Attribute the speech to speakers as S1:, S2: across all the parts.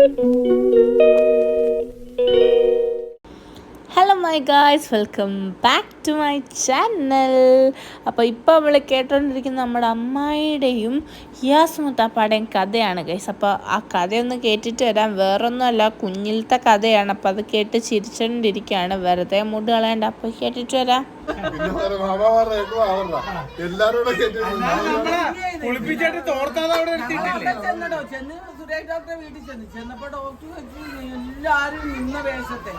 S1: Thank you. Guys welcome back to my channel അപ്പോൾ ഇപ്പോൾ നമ്മൾ കേട്ടുകൊണ്ടിരിക്കുന്ന നമ്മുടെ അമ്മായിയുടെയും ഹിയാസ് മുത്താപ്പാടേയും കഥയാണ് ഗൈസ് അപ്പോൾ ആ കഥയൊന്ന് കേട്ടിട്ട് വരാം. വേറൊന്നുമല്ല കുഞ്ഞിലത്തെ കഥയാണ്. അപ്പോൾ അത് കേട്ട് ചിരിച്ചോണ്ടിരിക്കുകയാണ്. വെറുതെ മൂഡ് കളയണ്ട. അപ്പോൾ കേട്ടിട്ട് വരാം.
S2: ഡോക്ടറെ വീട്ടിൽ ചെന്ന്. ചെന്നപ്പോ ഡോക്ടർ എല്ലാരും നിന്ന വേഷത്തെ?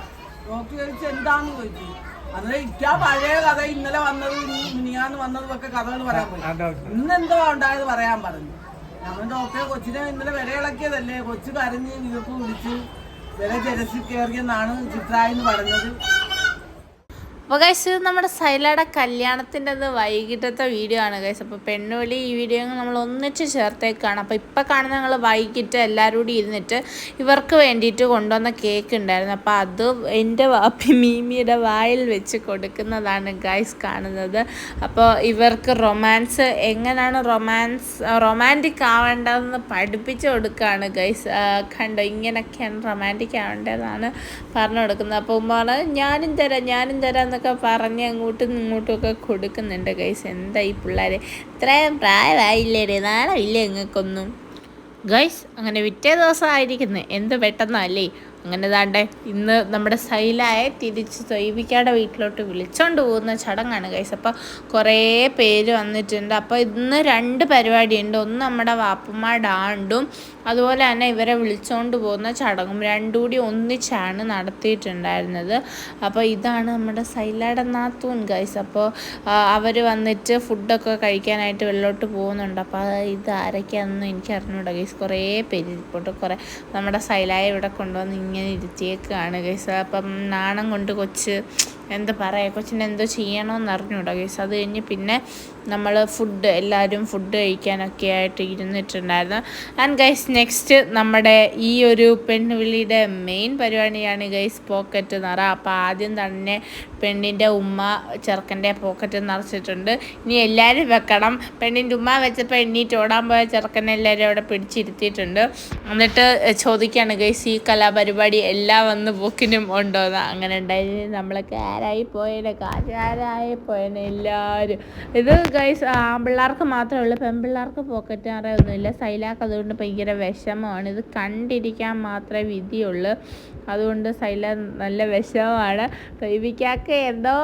S2: ഡോക്ടർ ചോദിച്ചു എന്താന്ന് ചോദിച്ചു. അന്നേരം ഇക്കാ പഴയ കഥ ഇന്നലെ വന്നത് മിനിയാന്ന് വന്നതും ഒക്കെ കഥകൾ പറയാൻ പോയി. ഇന്ന് എന്തോ ഉണ്ടായത് പറയാൻ പറഞ്ഞു. നമ്മൾ ഡോക്ടറെ കൊച്ചിനെ ഇന്നലെ വില ഇളക്കിയതല്ലേ? കൊച്ചു കരഞ്ഞ് വീർപ്പ് പിടിച്ച് വില ജലസി കയറിയെന്നാണ് ചിത്രായെന്ന് പറഞ്ഞത്.
S1: അപ്പോൾ ഇത് നമ്മുടെ സൈലയുടെ കല്യാണത്തിന്റെ അത് വൈകിട്ടത്തെ വീഡിയോ ആണ് ഗൈസ് അപ്പോൾ പെണ്ണുവിളി ഈ വീഡിയോ നമ്മൾ ഒന്നിച്ച് ചേർത്തേക്കാണ്. അപ്പോൾ ഇപ്പോൾ കാണുന്ന ഞങ്ങൾ വൈകിട്ട് എല്ലാവരും കൂടി ഇരുന്നിട്ട് ഇവർക്ക് വേണ്ടിയിട്ട് കൊണ്ടുവന്ന കേക്ക് ഉണ്ടായിരുന്നു. അപ്പോൾ അത് എന്റെ വാപ്പി മീമിയുടെ വായിൽ വെച്ച് കൊടുക്കുന്നതാണ് ഗൈസ് കാണുന്നത്. അപ്പോൾ ഇവർക്ക് റൊമാൻസ് എങ്ങനെയാണ് റൊമാൻസ് റൊമാന്റിക് ആവേണ്ടതെന്ന് പഠിപ്പിച്ചു കൊടുക്കുകയാണ് ഗൈസ് കണ്ടോ ഇങ്ങനെയൊക്കെയാണ് റൊമാന്റിക് ആവേണ്ടതെന്നാണ് പറഞ്ഞു കൊടുക്കുന്നത്. അപ്പോൾ ഉമ്മ പറഞ്ഞത് ഞാനും തരാം ഞാനും തരാം എന്നൊക്കെ പറഞ്ഞ് അങ്ങോട്ടും ഇങ്ങോട്ടും ഒക്കെ കൊടുക്കുന്നുണ്ട് ഗൈസ് എന്താ ഈ പിള്ളേർ ഇത്രയും പ്രായമായില്ലേ നാളെ ഇല്ലേ നിങ്ങൾക്കൊന്നും ഗൈസ് അങ്ങനെ വിറ്റേ ദിവസമായിരിക്കുന്നു. എന്ത് പെട്ടെന്നല്ലേ അങ്ങനെ താണ്ടെ ഇന്ന് നമ്മുടെ സൈലായെ തിരിച്ച് തൊയ്പിക്കാടെ വീട്ടിലോട്ട് വിളിച്ചോണ്ട് പോകുന്ന ചടങ്ങാണ് ഗൈസ് അപ്പോൾ കുറേ പേര് വന്നിട്ടുണ്ട്. അപ്പോൾ ഇന്ന് രണ്ട് പരിപാടിയുണ്ട്. ഒന്ന് നമ്മുടെ വാപ്പമ്മ ആണ്ടും അതുപോലെ തന്നെ ഇവരെ വിളിച്ചുകൊണ്ട് പോകുന്ന ചടങ്ങും രണ്ടും കൂടി ഒന്നിച്ചാണ് നടത്തിയിട്ടുണ്ടായിരുന്നത്. അപ്പോൾ ഇതാണ് നമ്മുടെ സൈലയുടെ നാത്തൂൻ ഗൈസ് അപ്പോൾ അവർ വന്നിട്ട് ഫുഡൊക്കെ കഴിക്കാനായിട്ട് വെള്ളോട്ട് പോകുന്നുണ്ട്. അപ്പോൾ ഇത് ആരൊക്കെയാണെന്ന് എനിക്ക് അറിഞ്ഞൂടാ ഗൈസ് കുറേ പേര് ഇരിപ്പോട്ട് കുറേ നമ്മുടെ സൈലായ ഇവിടെ കൊണ്ടുവന്ന് ഇങ്ങനെ ഇരുത്തിയേക്കാണ് ഗൈസ് അപ്പം നാണം കൊണ്ട് കൊച്ച് എന്താ പറയുക കൊച്ചിന് എന്തോ ചെയ്യണമെന്ന് അറിഞ്ഞൂടാ കേസ് അത് കഴിഞ്ഞ് പിന്നെ നമ്മൾ ഫുഡ് എല്ലാവരും ഫുഡ് കഴിക്കാനൊക്കെ ആയിട്ട് ഇരുന്നിട്ടുണ്ടായിരുന്നു. ആൻഡ് ഗൈസ് നെക്സ്റ്റ് നമ്മുടെ ഈ ഒരു പെണ്ണുവിളിയുടെ മെയിൻ പരിപാടിയാണ് ഗൈസ് പോക്കറ്റ് നിറ. അപ്പോൾ ആദ്യം തന്നെ പെണ്ണിന്റെ ഉമ്മ ചെറുക്കന്റെ പോക്കറ്റ് നിറച്ചിട്ടുണ്ട്. ഇനി എല്ലാവരും വെക്കണം. പെണ്ണിന്റെ ഉമ്മ വെച്ചപ്പോൾ എണ്ണീറ്റ് ഓടാൻ പോയ ചെറുക്കനെ എല്ലാവരും അവിടെ പിടിച്ചിരുത്തിയിട്ടുണ്ട്. എന്നിട്ട് ചോദിക്കുകയാണ് ഗൈസ് ഈ കലാപരിപാടി എല്ലാം വന്ന് ബുക്കിനും ഉണ്ടോ? എന്ന്. അങ്ങനെ ഉണ്ടായി. നമ്മളൊക്കെ ആരായി പോയേനെ? കാശാരായി പോയേനെ? എല്ലാവരും ഇത് ഗൈസ് ആൺപിള്ളേർക്ക് മാത്രമേ ഉള്ളൂ. പെൺപിള്ളേർക്ക് പോക്കറ്റ് നിറയൊന്നുമില്ല സൈലാക്ക് അതുകൊണ്ട് ഭയങ്കര വിഷമമാണ്. ഇത് കണ്ടിരിക്കാൻ മാത്രമേ വിധിയുള്ളൂ. അതുകൊണ്ട് സൈല നല്ല വിഷമമാണ്. ബേബിക്കാക്ക് എന്തോ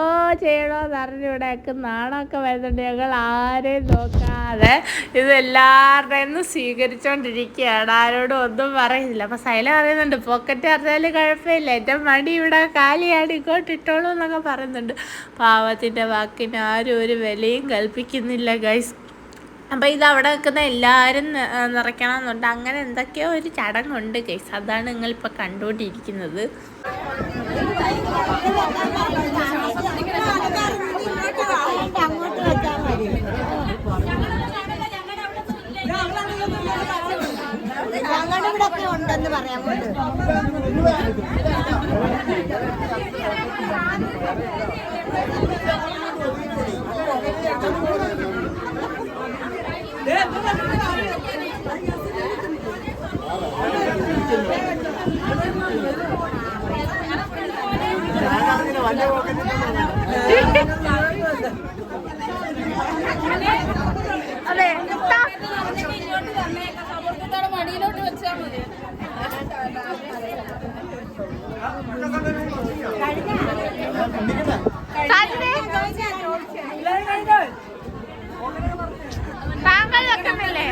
S1: ചെയ്യണമെന്ന് അറിഞ്ഞിവിടെയൊക്കെ നാണമൊക്കെ വരുന്നുണ്ട്. ഞങ്ങൾ ആരെയും നോക്കാതെ ഇത് എല്ലാവരുടെയും നിന്ന് സ്വീകരിച്ചുകൊണ്ടിരിക്കുകയാണ് ആരോടും ഒന്നും പറയുന്നില്ല അപ്പം സൈല പറയുന്നുണ്ട് പോക്കറ്റ് അറിഞ്ഞാലും കുഴപ്പമില്ല. എന്റെ മടി ഇവിടെ കാലിയാണ് ഇങ്ങോട്ട് ഇട്ടോളൂ എന്നൊക്കെ പറയുന്നുണ്ട്. പാവത്തിന്റെ വാക്കിന് ആരും ഒരു വിലയും കൽപ്പിക്കുന്നില്ല ഗൈസ് അപ്പോൾ ഇത് അവിടെ നിൽക്കുന്ന എല്ലാവരും നി- നിറയ്ക്കണം എന്നുണ്ട് അങ്ങനെ എന്തൊക്കെയോ ഒരു ചടങ്ങുണ്ട് കേസ് അതാണ് നിങ്ങളിപ്പോൾ കണ്ടുകൊണ്ടിരിക്കുന്നത്.
S3: ഉണ്ടെന്ന് പറയാൻ
S1: അതെ. താങ്കൾ വെക്കുന്നില്ലേ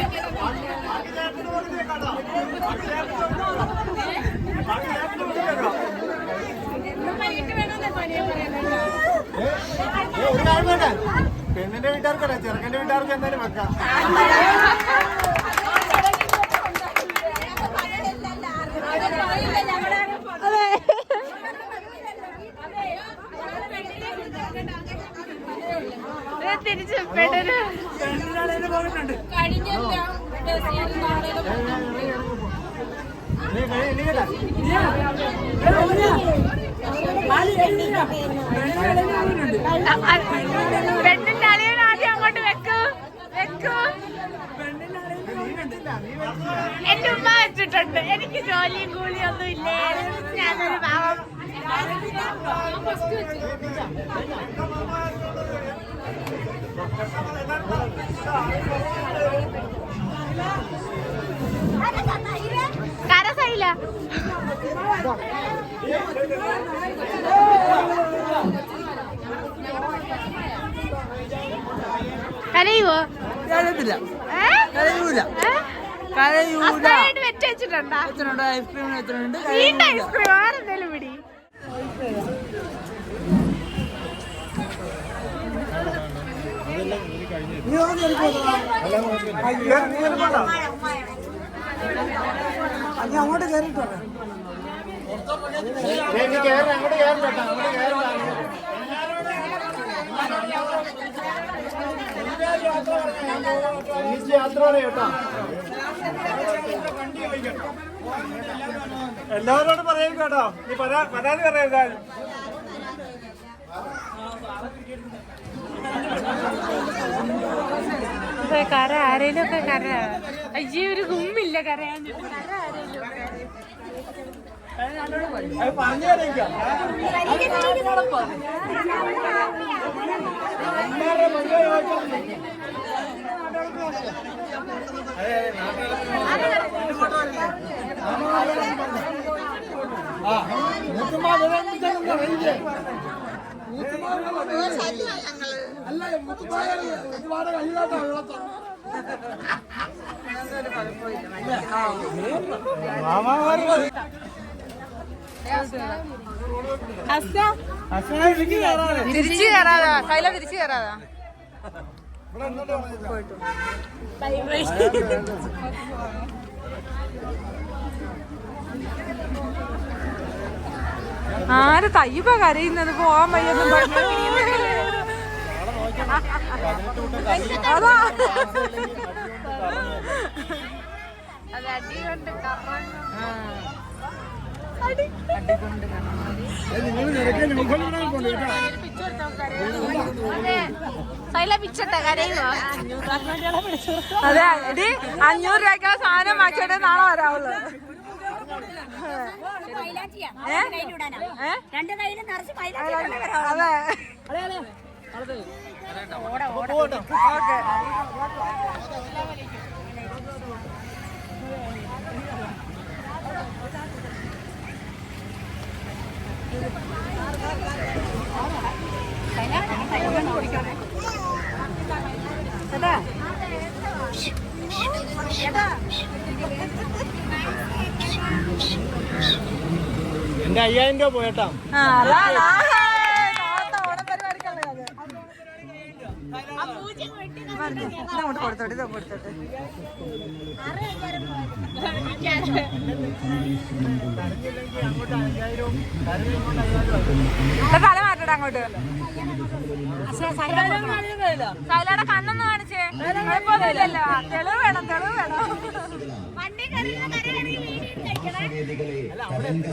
S4: ഒരു കാര്യം വേണ്ട പെണ്ണിന്റെ ചെറുക്കന്റെ വീട്ടുകാർക്ക് എന്തായാലും വെക്കാം?
S1: പെണ്ണിന്റെ അളിയൻ
S5: എന്റെ ഉമ്മ വെച്ചിട്ടുണ്ട്. എനിക്ക് ജോലിയും കൂലിയും ഒന്നും ഇല്ലേ? ഞാനൊരു പാവം. കരസയില്ല കരയുവോ?
S2: കരയത്തില്ല? കരയൂല? കരയൂല.
S5: വെച്ച് വെച്ചിട്ടുണ്ടാ
S2: എത്രയുണ്ട്
S5: വീണ്ട ഐസ്ക്രീം വേറെ എന്തേലും പിടി.
S2: അങ്ങോട്ട് കയറിട്ടോ
S4: അങ്ങോട്ട് കയറി അങ്ങോട്ട് കയറി ഒന്നിച്ച് യാത്ര പറയാം കേട്ടോ എല്ലാവരോടും പറയാൻ കേട്ടോ. നീ പരാ- പരാതി പറയാം
S5: കര ആരേലും ഒക്കെ കര അയ്യേ ഒരു ഗുമ്മില്ല കരയാൻ. കര ആരേലും ഒക്കെ.
S4: അത് പറഞ്ഞു തരാം
S5: തിരിച്ചു കയറാതാ കൈല തിരിച്ചു കയറാതാ ആര് തയ്യപ്പ കരയുന്നത്? പോവാൻ വയ്യെന്നും പറഞ്ഞു. അതാ. അത് അടി കൊണ്ട് കറങ്ങും അതെ എടി അഞ്ഞൂറ് രൂപയ്ക്കുള്ള സാധനം വാങ്ങിച്ചോട്ടെ നാളെ വരാവുള്ളൂ അതെ ഓടെ.
S3: രണ്ട് കയ്യിൽ നിറച്ച്
S5: അതെ
S4: എന്റെ അയ്യായിരം രൂപ പോയേട്ടാ.
S5: തല മാറ്റട്ടെ അങ്ങോട്ട്. സൈലയുടെ കണ്ണൊന്ന് കാണിച്ചേ. കുഴപ്പമൊന്നുമില്ലല്ലോ. തെളിവ് വേണം തെളിവ് വേണം. വണ്ടി നാളെ കരയുണ്ട്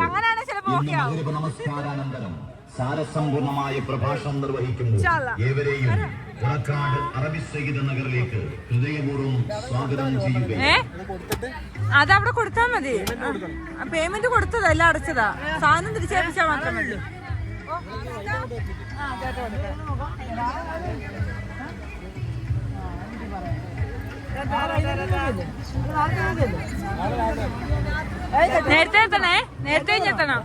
S5: അങ്ങനെയാണ് ചിലപ്പോ ഓക്കെ ആവും
S6: നമസ്കാരാനന്തരം സാരസമ്പൂർണമായ പ്രഭാഷണം നിർവഹിക്കുന്നു. ഏവരെയും പുറക്കാട് അറബി സഹിത നഗറിലേക്ക് ഹൃദയപൂർവം സ്വാഗതം ചെയ്യുക.
S5: അതവിടെ കൊടുത്താൽ മതി. പേയ്മെന്റ് കൊടുത്തതാ എല്ലാം അടച്ചതാ. സാധനം തിരിച്ചേൽപ്പിച്ചാൽ മാത്രം മതി. നേരത്തെ എത്തണേ? നേരത്തെ എത്തണം.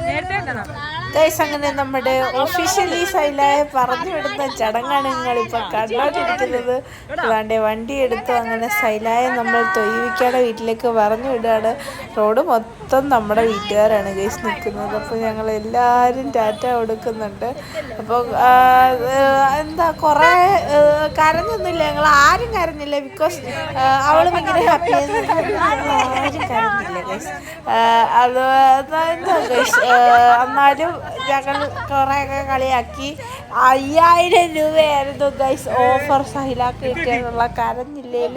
S5: നേരത്തെ എത്തണം.
S1: ഗൈസ് അങ്ങനെ നമ്മുടെ ഒഫീഷ്യലി സൈലായ പറഞ്ഞു വിടുന്ന ചടങ്ങാണ് നിങ്ങൾ ഇപ്പൊ കണ്ടോണ്ടിരിക്കുന്നത്. അതാണ്ട് വണ്ടി എടുത്തു അങ്ങനെ സൈലായ നമ്മൾ തൊയ്വിക്കാടെ വീട്ടിലേക്ക് പറഞ്ഞു വിടുകയാണ് റോഡ് മൊത്തം നമ്മുടെ വീട്ടുകാരാണ് ഗൈസ് നിൽക്കുന്നത്. അപ്പോൾ ഞങ്ങൾ എല്ലാവരും ടാറ്റ കൊടുക്കുന്നുണ്ട്. അപ്പോൾ എന്താ കുറേ കരഞ്ഞൊന്നുമില്ല. ഞങ്ങൾ ആരും കരഞ്ഞില്ല ബിക്കോസ് അവൾ ഭയങ്കര ഹാപ്പി ആരും കരഞ്ഞില്ല ഗൈസ് അത് എന്താ ഗൈസ് എന്നാലും ഞങ്ങൾ കുറേയൊക്കെ കളിയാക്കി. അയ്യായിരം രൂപയായിരുന്നു ഗൈസ് ഓഫർ സഹിലാക്ക് കിട്ടിയെന്നുള്ള കരഞ്ഞില്ലയിൽ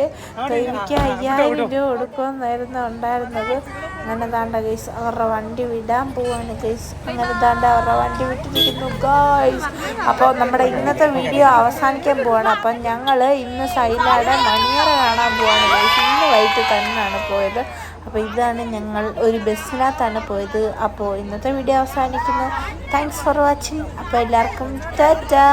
S1: എനിക്ക് അയ്യായിരം രൂപ കൊടുക്കുമെന്നായിരുന്നു ഉണ്ടായിരുന്നത്. അങ്ങനെ താണ്ട ഗൈസ് അവരുടെ വണ്ടി വിടാൻ പോവാണ് ഗൈസ് അങ്ങനെ താണ്ട അവരുടെ വണ്ടി വിട്ടിരിക്കുന്നു ഗൈസ് അപ്പോൾ നമ്മുടെ ഇന്നത്തെ വീഡിയോ അവസാനിക്കാൻ പോവാണ്. അപ്പം ഞങ്ങൾ ഇന്ന് സൈലാടെ മണിയറ കാണാൻ പോവാണ് ഗൈസ് ഇന്ന് വൈകിട്ട് തന്നെയാണ് പോയത്. അപ്പോൾ ഇതാണ് ഞങ്ങൾ ഒരു ബസ്സിനകത്താണ് പോയത്. അപ്പോൾ ഇന്നത്തെ വീഡിയോ അവസാനിക്കുന്നു. താങ്ക്സ് ഫോർ വാച്ചിങ് അപ്പോൾ എല്ലാവർക്കും ടാറ്റാ.